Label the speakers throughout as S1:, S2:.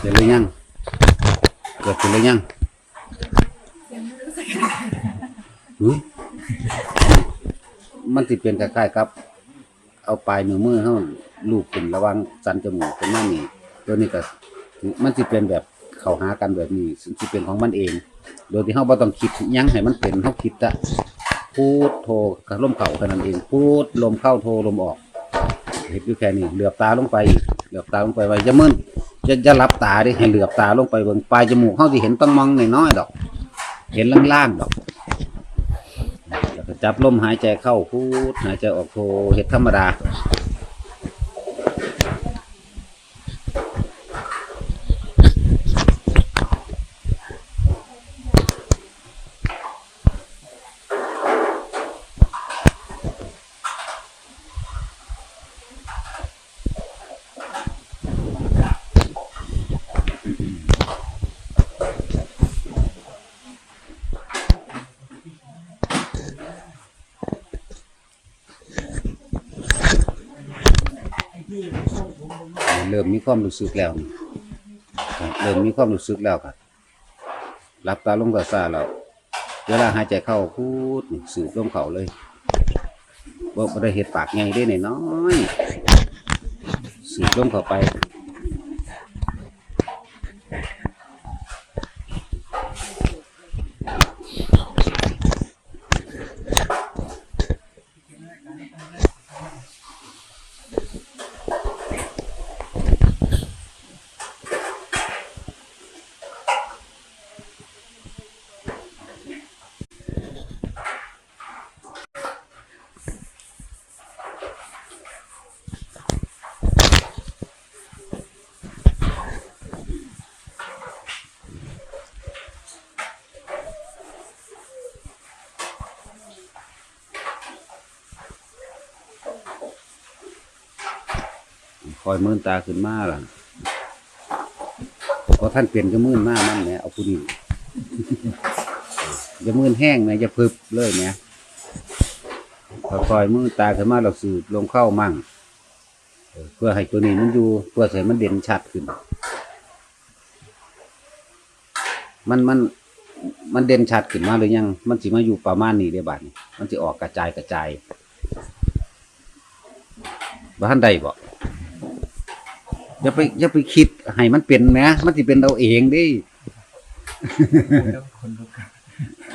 S1: เสร็จหรือยัง เกิดขึ้นหรือยังหึมันสิเป็นคล้ายๆกับ เอาปลายมือมือเฮาลูบขึ้นระวังสันจมูกขึ้นมานี่ตัวนี้ก็มันสิเป็นแบบเข้าหากันแบบนี้สิเป็นของมันเอง โดยที่เฮาบ่ต้องคิดยังให้มันเป็นเฮาคิดอะพูดโทรกับลมเข้าเท่านั้นเอง พูดลมเข้าโทรลมออกเฮ็ดอยู่แค่นี้เหลือบตาลงไปเหลือบตาลงไปไว้อย่ามึน จะจะหลับตาดิให้เหลือบตาลงไปเบิ่งปลายจมูกเขาสิเห็นต้องมองน้อยๆดอก เห็นล่างๆดอกจับลมหายใจเข้าพูดหายใจออกโทเห็ดธรรมดา เริ่มมีความรู้สึกแล้วเริ่มมีความรู้สึกแล้วครับรับตาลงตาซาแล้วเวลาหายใจเข้าพูดสูดลมเข่าเลยบ่บ่ได้เห็ดปากไงได้น้อยสูดลมเข้าไป คอยมื่นตาขึ้นมาล่ะพราท่านเปลี่ยนก็มื่นมากมั่งเนี่ยเอาผู้นี้จะมื่นแห้งนะจะพึบเลยเนี่ยพอคอยมื่นตาขึ้นมาเราสูดลงเข้ามั่งเพื่อให้ตัวนี้มันอยู่เพื่อให้มันเด่นชัดขึ้น มันมันมันเด่นชัดขึ้นมาหรือยัง มันสิมาอยู่ประมาณนี้ได้บัดนี้มันสิออกกระจายกระจายบ้านใดบอก อย่าไปอย่าไปคิดให้มันเป็นนะมันสิเป็นเอาเองเดิ
S2: คนลุกครับ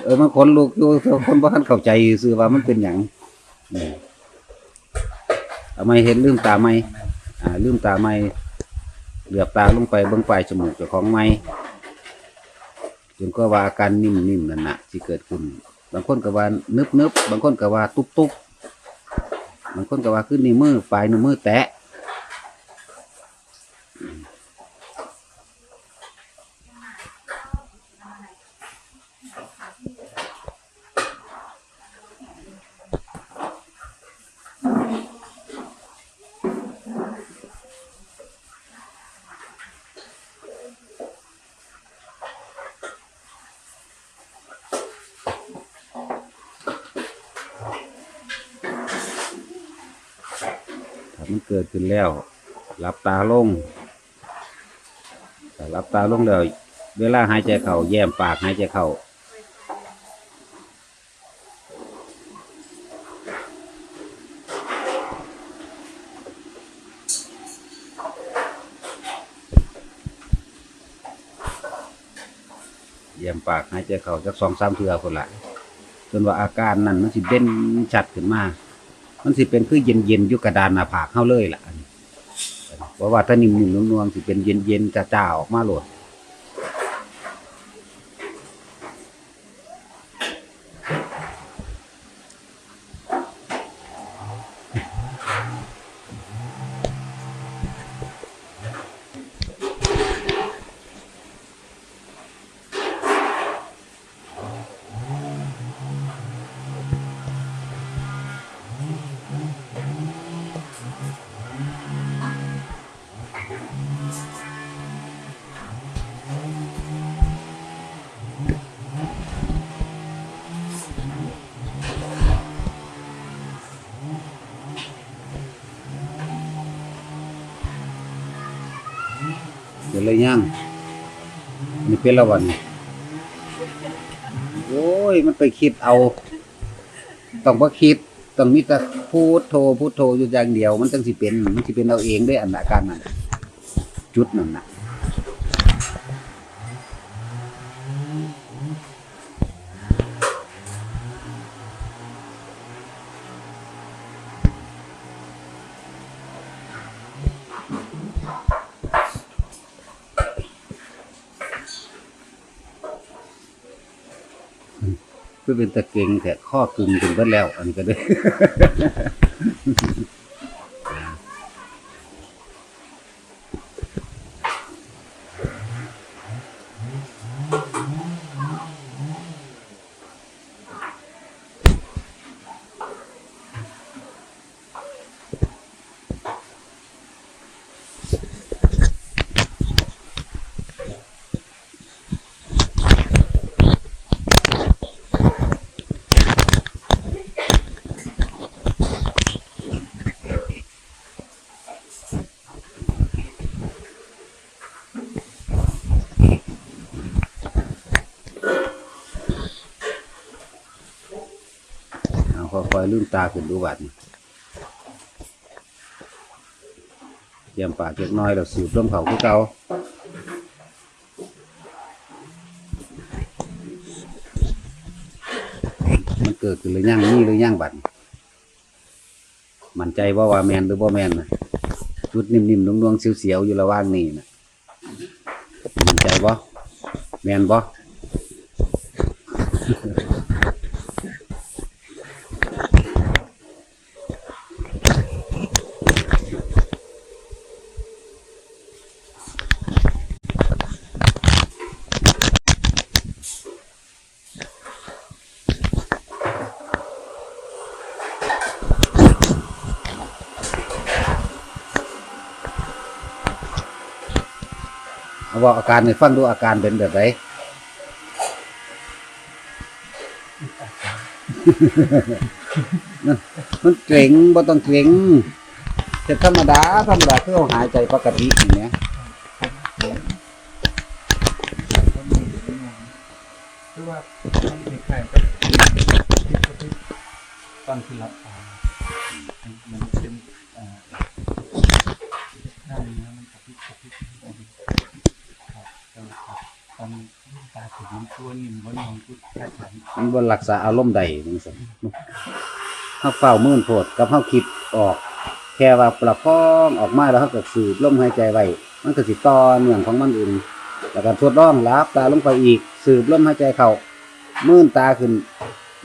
S1: เออมันคนลูกอยู่คนบ่ทันเข้าใจซื่อว่ามันเป็นหยังอืมเอาไม่เห็นลืมตาไม่อ่าลืมตาไม่เหลือบตาลงไปเบิ่งปลายจมูกเจ้าของไม่จนก็ว่าอาการนิ่มๆนั่นน่ะที่เกิดขึ้น บางคนก็ว่านึบๆบางคนก็ว่าตุ๊บๆบางคนก็ว่าขึ้นนิ้วมือปลายนิ้วมือแตะ มันเกิดขึ้นแล้วหลับตาลงหลับตาลงแล้วเวลาหายใจเข้าแย้มปากหายใจเข้าแย้มปากหายใจเข้าจากสองสามเทือคนละจนว่าอาการนั้นมันสิเด่นชัดขึ้นมา มันสิเป็นคือเย็นเย็นอยู่กระดานหน้าผากเข้าเลยล่ะเพราะว่าถ้านิ่มๆนวลๆสิเป็นเย็นเย็นๆจ้าๆออกมาโหลด เลยย่างนี่เป็นละวันโอ้ย มันไปคิดเอา ต้องบ่คิด ต้องมีแต่พูดโทพูดโทอยู่อย่างเดียว มันจังสิเป็น มันสิเป็นเอาเองได้อันอาการนั้นจุดนั่นน่ะ คือเป็นตะเก่งแต่ข้อกึ่งถึงเบิดแล้ว อันนี้ก็ได้ เอยลืมตาขึ้นดูบัดนี่เตรียมปากเล็กน้อยแล้วสูบลมเขาคือเก่ามันเกิดขึ้นหรือยังนี่หรือยังบัดนี้มั่นใจว่าว่าแมนหรือบ่แมนนะจุดนิ่มๆดวงๆเสียวๆอยู่ระว่างนี่นะมั่นใจบ่แมนบ่ เอาบอกอาการในฟังดูอาการเป็นแบบไหนมันเกร็งบ่ต้องเกร็งจะธรรมดาธรรมดาคือเอาหายใจปกติอย่างเนี้ย
S2: คือว่ามันคล้ายๆกับที่เขาที่ตอนที่รับตามันเป็นเอ่อด้านเนื้อมันกับที่กับที่ครับเออครับตอนตามันตัวนิ่บนของพุทธคล้า
S1: มันบ่รักษาอารมณ์ใดจังซั่นเฮาเฝ้ามื่นโพดกับเฮาคิดออก แค่ว่าประคองออกมาแล้วเฮาก็สูบลมหายใจไว้มันก็สิต่อเนื่องของมันเองแล้วก็ทดลองหลับตาลงไปอีกสูบลมหายใจเข้ามื่นตาขึ้น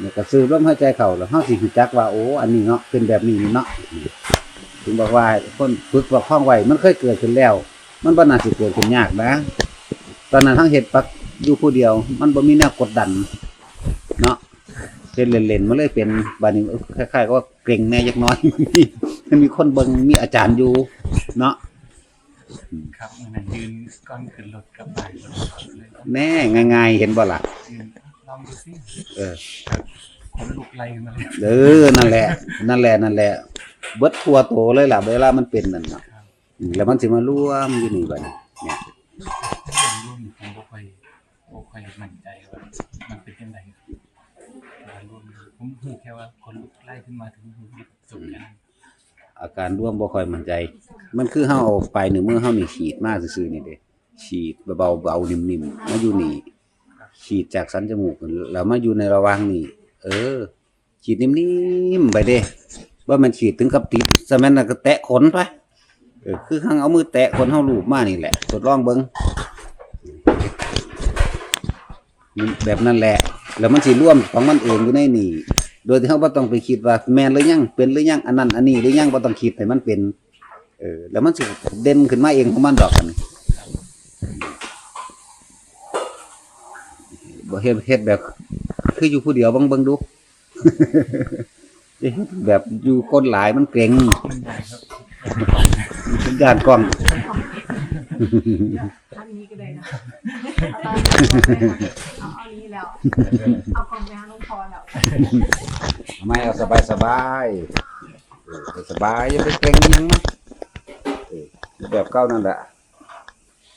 S1: แล้วก็สูบลมหายใจเข้าแล้วเฮาสิรู้จักว่าโอ้อันนี้เนาะเป็นแบบนี้เนาะถึงบอกว่าคนฝึกประคองไว้มันเคยเกิดขึ้นแล้ว มันบ่น่าสิเกิดขึ้นยากนะ ตอนนั้นทั้งเฮ็ดปัก อยู่ผู้เดียว มันบ่มีแนวกดดัน เนาะเล่นเล่นๆมันเลยเป็นบาดนี้เออคล้ายๆก็ว่าเกรงแน่ยักน้อยมันมีมันมีคนเบิ่งมีอาจารย์อยู่ เนาะ
S2: ครับมันนะยืนก้อนขึ้นรถกระบะรถเลยต้อง
S1: แน่ง่ายๆเห็นบ่ล่ะ
S2: ยืนลองดูสิ
S1: เออ
S2: คนลุกไล่ขึ้นมาเลย
S1: เออนั่นแหละ นั่นแหละนั่นแหละ เบิดทั่วโตเลยล่ะเวลามันเป็นนั่นเนาะ
S2: ครับ
S1: อืมแล้วมันสิมาร่วมอยู่นี่บัดนี้เนี่ย
S2: ถ้าเรื่องร่วมผมบ่ค่อยบ่ ค่อยมั่นใจว่ามันเป็นยังไงครับเวลาร่วมผมหูแค่ว่าคนลุกไล่ขึ้นมาถึงหูดิบสุดกัน
S1: อาการร่วมบ่ค่อยมั่นใจ มันคือเฮาเอาปลายนิ้วมือเฮานี่ฉีดมาซื่อๆนี่เด้ฉีดเบาๆเบานิ่มๆมาอยู่นี่ฉีดจากสันจมูกแล้วมาอยู่ในระหว่างนี่เออ ฉีดนิ่มๆไปเด้ว่ามันฉีดถึงกับติดสมัยนั้นก็แตะขนไปเออคือข้างเอามือแตะขนเฮาลูบมานี่แหละทดลองเบิ่ง แบบนั้นแหละ แล้วมันสิร่วมของมันเองอยู่ในนี่ โดยที่เฮาบ่ต้องไปคิดว่าแมนหรือยังเป็นหรือยังอันนั้นอันนี้หรือยังบ่ต้องคิดให้มันเป็น เออ แล้วมันสิเด่นขึ้นมาเองของมันดอกกันบ่เฮ็ดเฮ็ดแบบ คืออยู่ผู้เดียวบิ่งบิ่งดูแบบอยู่คนหลายมันเกรง
S2: มันใหญ่ครับ
S1: เป็นด้านกล้อง
S3: อันนี้ก็ได้นะ แล้ว เอากล่องไปหาน้องพรแล้ว
S1: ไม่เอาสบายสบายเออสบายอย่าไปเกร็งอิหยังนะเออแบบเก่านั่นแหละ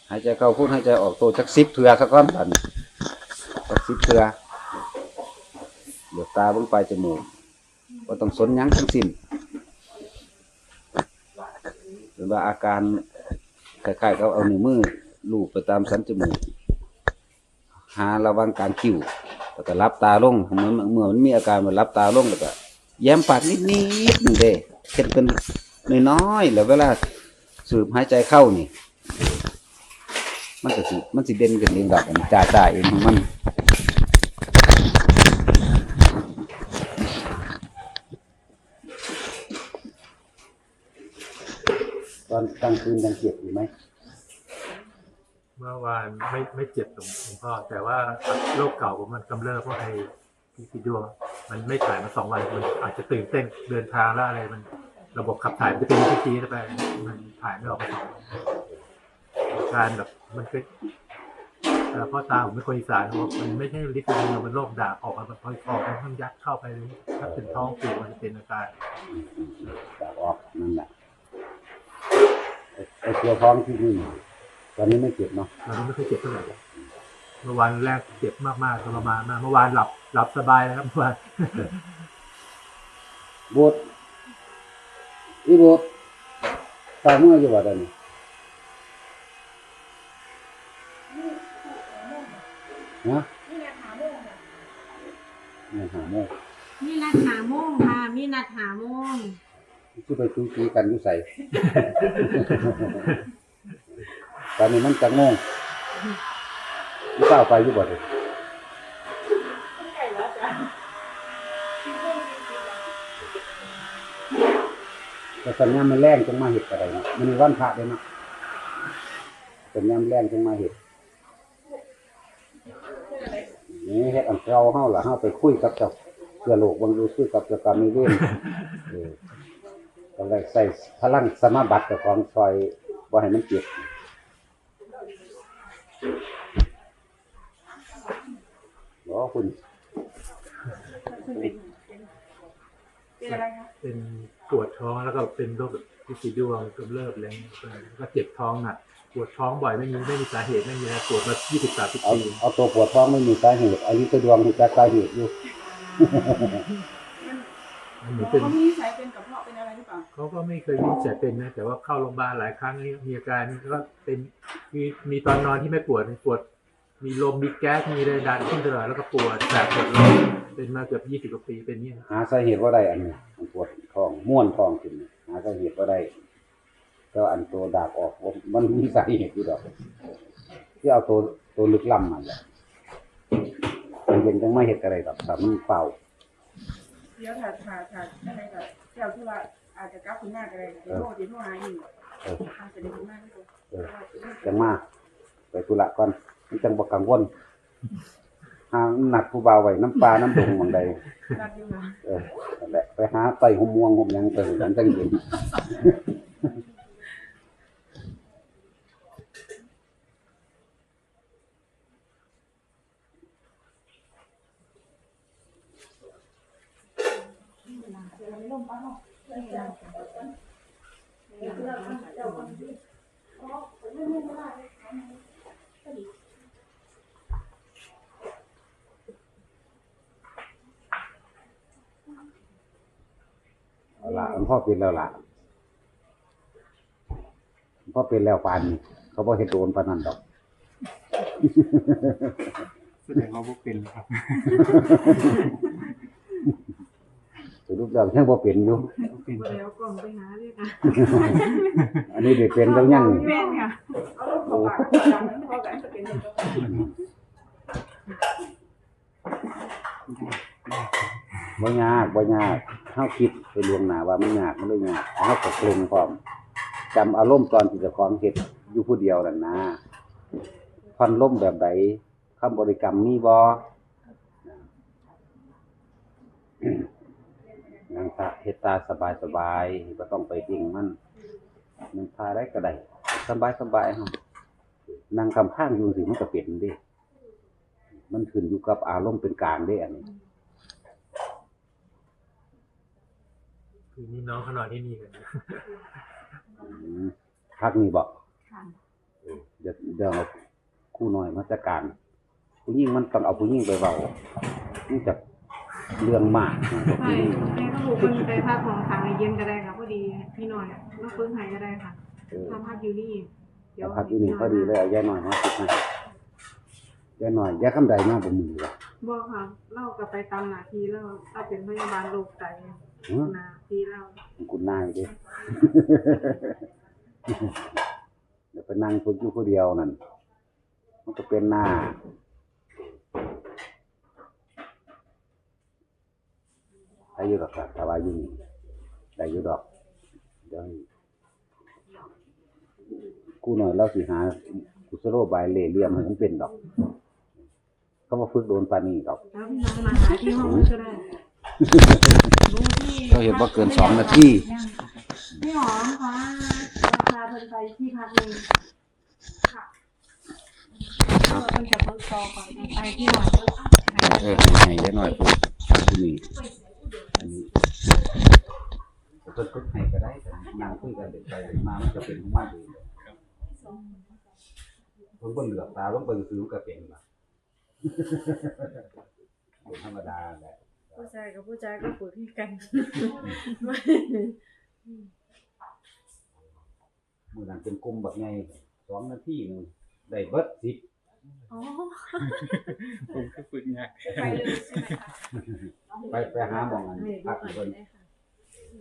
S1: หายใจเข้าพูดหายใจออกโตจักสิบเถื่อสักก้อนบัดนจักสิบเถื่อเดี๋ยวตาเบิ่งปลายจมูกก็ต้องสนหยั้งทั้งสิ้นหรือว่าอาการคล้ายๆกับเอานิ้วมือลูบไปตามสันจมูก หาระวังการคิ้วแล้วก็รับตาลงเหมือนเมื่อมันมีอาการมันรับตาลงแล้วก็แย้มปากนิดๆนึงเด้เห็นเป็นน้อยๆแล้วเวลาสูบหายใจเข้านี่ มันก็สิมันสิเด่นขึ้นเองดอกมันจ่าจ่าเองของมันตอนกลางคืนยังเจ็บอยู่ไหม
S4: มื่อวานไม่ไม่เจ็บหลวงพ่อ แต่ว่าโรคเก่าผมมันกำเริบเพราะไอ้ที่พิดวงมันไม่ถ่ายมาสองวันมันอาจจะตื่นเต้นเดินทางแล้วอะไรมัน ระบบขับถ่ายมันจะเป็นที่ทีไปมันถ่ายไม่ออกมาสองวันการแบบมันก็เอ่อพ่อตาผมไม่คนอีสานบอกมันไม่ใช่ลิฟต์เดียวมันโรคด่าออกมามันพอยออกมันต้องยัดเข้าไปเลยถ้าเป็นท้องผูกมันจะเป็นอาการ
S1: จะออกนั่นแหละไอ้ไอ้ตัวท้องที่นี่ ตอนนี้ไม่เจ็บเนาะ
S4: ตอนนี้ไม่ค่อยเจ็บเท่าไหร่เมื่อวานแรกเจ็บมากๆทรมานมากเมื่อวานหลับหลับสบายเลยครับเมื่อวาน
S1: บดอีบดตาเมื่ออยู่ว่าตอนนี้นะเนี่ยหาโมง
S3: มีนัดหาโมงค่ะ มีนัดหาโมง
S1: ที่ไปจูจีกันอยู่ใส่ ตอนนี้มันจังโมงไม่ทราบไปอยู่บ่เลยแต่สัญญาณมันแรงจงมาเห็ดอะไรเนาะมันมีวันพระด้วยเนาะสัญญาณแรงจงมาเห็ดนี่เฮ็ดอันเราเฮาล่ะเฮาไปคุยกับเจ้าเพื่อโลกบางรู้สึกกับเจ้ากรรมนายเวรเออก็เลยใส่พลังสมาบัติกับของซอยบ่ให้มันเจ็บบ่ คุณ
S3: เป็นอะไรคะ
S4: เป็นปวดท้องแล้วก็เป็นโรคแบบพิษดวงกำเริบอะไรอย่างเงี้ยแล้วก็เจ็บท้องหนักปวดท้องบ่อยไม่มีไม่มีสาเหตุไม่มีอะไรปวดมายี่สิบสามสิบ
S1: เอา
S4: ปี
S1: เอาตัวปวดท้องไม่มีสาเหตุอายุตัวดวงมีแต่สาเหตุอยู่
S4: มันเหมือนเป็น
S5: เขามีนิสัยเป็นกระเพาะเป็นอะไรหรือเปล่า
S4: เขาก็ไม่เคยวินิจฉัยเป็นนะแต่ว่าเข้าโรงพยาบาลหลายครั้งนี่มีอาการนี่ก็เป็นมีมีตอนนอนที่ไม่ปวดปวด มีลมมีแก๊สมีอะไรดันขึ้นตลอดแล้วก็ปวดแสบปวดร้อนเป็นมาเกือบยี่สิบกว่าปีเป็นเนี่ย
S1: หาสาเหตุว่าได้อันนี้มันปวดท้องม่วนท้องขึ้นนี่หาสาเหตุว่าได้ก็อันตัวดากออกว่ามันมีสาเหตุอยู่ดอกที่เอาตัวตัวลึกล้ำมันแหละมันเย็นจังไม่เห็ดอะไรดอกแต่มันเปล่า
S5: เดี๋ยวถ้าถ้าถ้าอะไรแบบเจ้าที่ว่าอาจจะกลับคุณหน้ากันเลยเดี๋ยวโทษเดี๋ยวโทษหาอีก
S1: เออ
S5: อาจจะได้คุณหน้าที่ตัว
S1: เออจังมากไปธุระก่อน มันจังบ่กังวลหาหนักผู้บ่าวไว้น้ำปลาน้ำดงหมองใด
S5: รัดอยู่นะ
S1: เออนั่นแหละไปหาไต่หมม่วงหมหยังไปกันจังเย็นเละหลวงพ่อเป็นแล้วล่ะหลวงพ่อเป็นแล้วปานนี้เขาบอกเห็ดโดนปานนั้นดอก
S2: แสดงว่าพวกเป็นครับ
S1: สรุปแล้วยังบ่เป็นอยู่
S2: เป็น
S3: เดี๋ยวกล่องไปหาเลยค่ะ
S1: อันนี้ได้เป็นแล้วยังนี่
S3: แม่นค่ะ
S5: เอาลูกเขาปากเขาดังนั้นเขาแบบจะเป็นเด็กก็
S1: บ่ยากบ่ยาก เฮาคิดไปลวงหนาว่ามันยากมันเลยยากเฮาก็เกรงพร้อมจำอารมณ์ตอนที่เจ้าของเฮ็ดอยู่ผู้เดียวนั่นนะผ่อนลมแบบใดคำบริกรรมมีบ่นั่งตาเฮ็ดตาสบายๆบ่ต้องไปดิ่งมันนั่งทาได้ก็ได้สบายๆเฮานั่งคำข้างอยู่สิมันก็เป็นด้มันขึ้นอยู่กับอารมณ์เป็นกลางเด้อันนี้
S4: คือนี่น้องเขานอนที่นี่กัน
S1: อืมพักนี่บอก
S3: ค่ะ
S1: เดี๋ยวเรื่องเอาคู่น้อยมาจัดการ ผู้หญิงมันต้องเอาผู้หญิงไปเว้านี่จะเรื่องมาก
S3: ใช่ให้เขาบุกคนไปพักของขังในเย็นก็ได้ค่ะพอดีพี่หน่อยมาฟื้นหายก็ได้ค่ะ
S1: เออ
S3: ถ้าพักอยู่นี่เดี๋ยว
S1: พักที่นี่พอดีเลยเอายายหน่อยมาติดให้ยายหน่อยยายคำใดมาบ่มีว่ะ
S3: บอกค่ะเล่ากับไปตามหน้าที่แล้วเราเป็นพยาบาลโรคไต
S1: ฮะ
S3: หน้าที่เรา
S1: คุณนายเด้เดี๋ยวไปนั่งฝึกอยู่ผู้เดียวนั่น มันก็เป็นหน้าได้อยู่ดอกครับแต่ว่าอยู่นี่ได้อยู่ดอกเดี๋ยวให้กูหน่อยเราสิหากุสโลบายเหล่เหลี่ยมให้มันเป็นดอก เขามาฝึกโดนปานนี้ดอก
S3: แล้วพี่น้องมาหาที่ห้องก็ได้ดูที่
S1: เขาเห็นว่าเกินสองนาที
S3: พี่หอมคะราเพิ่นไปที่พักหนึงค่ะเพิ่นจะเพิ่งต่อก่อนไปที่หอย
S1: เออให้ได้หน่อยปุ๊บที่นี่อันนี้เพิ่นฝึกให้ก็ได้แต่นั่งคุยกันเด็กไปมามันจะเป็นของมันเองเพิ่นบ่เหลือกตาเพิ่นเบิ่งซื้อก็เป็นล่ะเป็นธรรมดาแหละ
S3: ผู้ชายกับผู้ชายก็ฝึกที่กัน
S1: มื้อนั้นเป็นกลุ่มบักใหญ่สองนาทีหนึงได้เบิดสิบ
S3: อ๋อ
S2: ผมก็ฝึกงาน
S3: ไปเลยใช่ไหมคะ
S1: ไปไปหาหมองอันพักเพิ่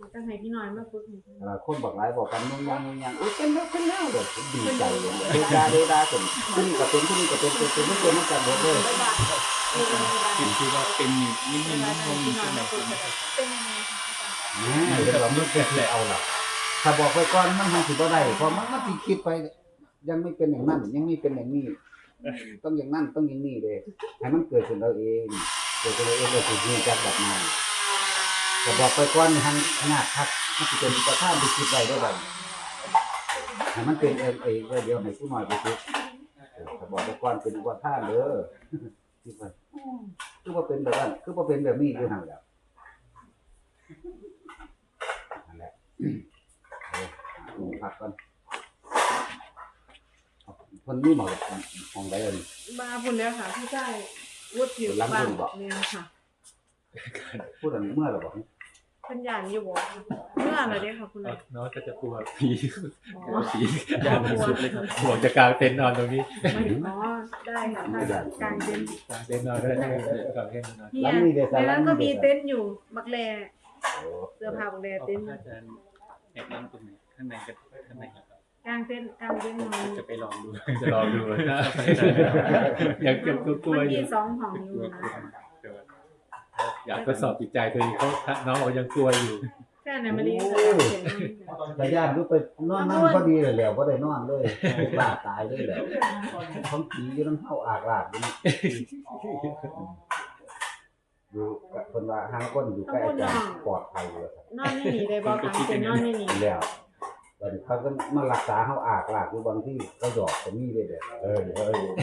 S1: น
S3: ก็ให้พี่หน่อยมาฝึกให้เพิ่น
S1: เวลาคนบอกหลายบอกกันนุ่งยังนุ่งยังอุ้ยเป็นแล้วเป็นแล้วเด้อผมดีใจเลยเดดาเดดาจนขึ้นก็เป็นขึ้นก็เป็นเป็นเป็นไม่เป็นมันกันหมดเลย
S2: สิ่งที่ว่าเป็นนิ่มๆนุ่มๆใช่ไหมครับ
S3: เป็นยังไงคะ
S1: นี่เดี๋ยวเราไม่เป็นเอาล่ะถ้าบอกไปก่อนมันทำสิบ่ได้เพราะมันมันสิคิดไป ยังไม่เป็นอย่างนั้นยังไม่เป็นอย่างนี้ ต้องอย่างนั้นต้องอย่างนี้เด้ให้มันเกิดขึ้นเราเองเกิดขึ้นเราเองเราสิมีจักแบบนั้น แต่บอกไปก่อนทางยากคักมันสิเป็นประธานที่คิดได้ได้บ่ให้มันเป็นเองเองเดี๋ยวให้ผู้น้อยไปคิดเออถ้าบอกไปก่อนเป็นประธานเด้อคิดไปคือว่าเป็นแบบนั้นคือว่าเป็นแบบนี้คือหั่นแหละนั่นแหละเออหาพักก่อนเอาเพิ่นมีหมอของใดเอ่ย
S3: มาพุ่นแล้วค่ะพี่ชายวุฒิผิว
S1: หลัง
S3: บา
S1: พุ่
S3: ง
S1: นบอก
S3: เนี่ยค่ะ
S1: พูดอันเมื่อเราบอก
S3: เพิ่นย่านอยู่บ่เมื่อไหร่เด้ค่ะคุณนาย
S4: น้องก็จะกลัวผี
S3: อ๋
S4: กลั
S3: อ
S4: วผียากสุดเลยครับห่วงจะกางเต็นท์นอนตรงนี้
S3: อ๋อได้ค่ะถ้ากลางเต็นท์
S4: กางเต็นท์นอนได้ได้กางเต็นท์นอน
S3: เนี่ยในนั้นก็มีเต็นท์อยู่บักแลเสื้อผ้าบักแลเต็นท์
S2: อาจารย์แนะนำตรงไหนข้างในกับข้างในครับ
S3: กลางเต็นท์กลางเต็นท์นอน
S2: จะไปลองดู
S4: จะลองดูนะยังยังกลัว
S3: มัน
S4: อ
S3: มี
S4: ยู่
S3: สองห้องอยู่นะ
S4: อยากทดสอบจิตใจตัวเองเขาน้องเขายังกลัวอยู่
S3: แค่ไหนมันนี่สามเต็นท์นอน
S1: แต่ญาติก็ไปนอนนั่นพอดีเลยแหล้วก็ได้นอนเลยลาตายเลยแหล้วท้องผีอยู่น้ำเข้าอากลากอยู่นี่อยู่กับคนว่าห้างก้นอยู่ใกล้อาจารย์ปลอดภัยเลยครับ
S3: นอนไม่หนีได้บอกกลางเต็นท์นอนไม่หนี
S1: แล้ว เขาก็มารักษาเขาอากลากอยู่บางที่ก็หยอกก็มีเลยเด้อเออเออ
S3: แล้วย่า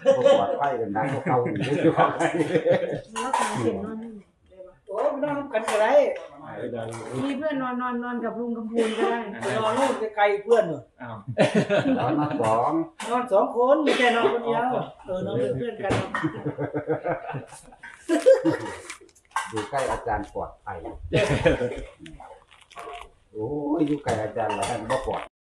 S1: เขาปลอดภัยกันนะเขาเข้าอยู่ไม่ปลอดภัย
S3: แล้วกลางเต็นนอนไม่หนีได้อก
S6: โอ้ยนอนกันก็ได้
S3: มีเพื่อนนอนนอนนอนกับลุงกำพูนก็ได้
S6: นอนนู่นไกลเพื่อนเนอ
S2: อ้าว
S1: ตอนมาสอง
S6: นอนสองคนไม่ใช่นอนคนเดียวเออนอนเป็นเพื่อนกันอ
S1: ยู่ใกล้อาจารย์ปลอดภัย โอ้ยอยู่ไกลอาจารย์แล้วบ่ปลอด